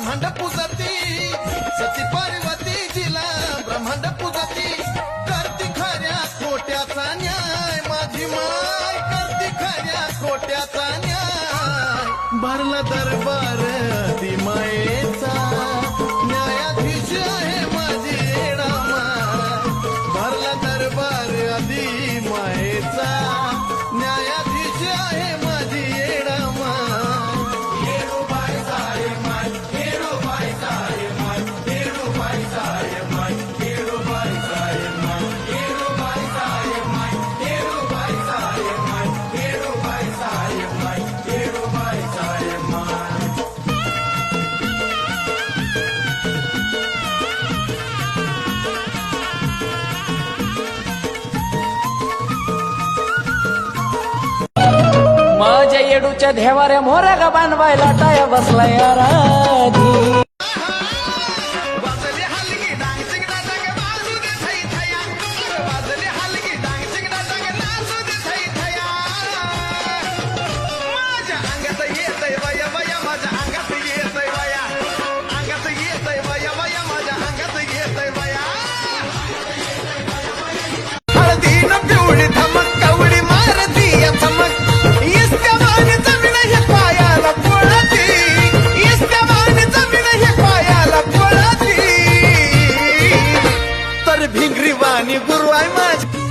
सती जिला ब्रह्मांड पुजती. सती पार्वती जिला ब्रह्मांड पुजती. करती खऱ्या खोट्याचा न्याय. माझी माय करती खऱ्या खोट्याचा न्याय. भरला दरबार ती मायेचा न्यायाधीश आहे माझी येडामाय भरला दरबार आधी मायेचा येडूच्या देवाऱ्या मोऱ्या गा बांधवायला टाया बसला यारा Guru, I'm much.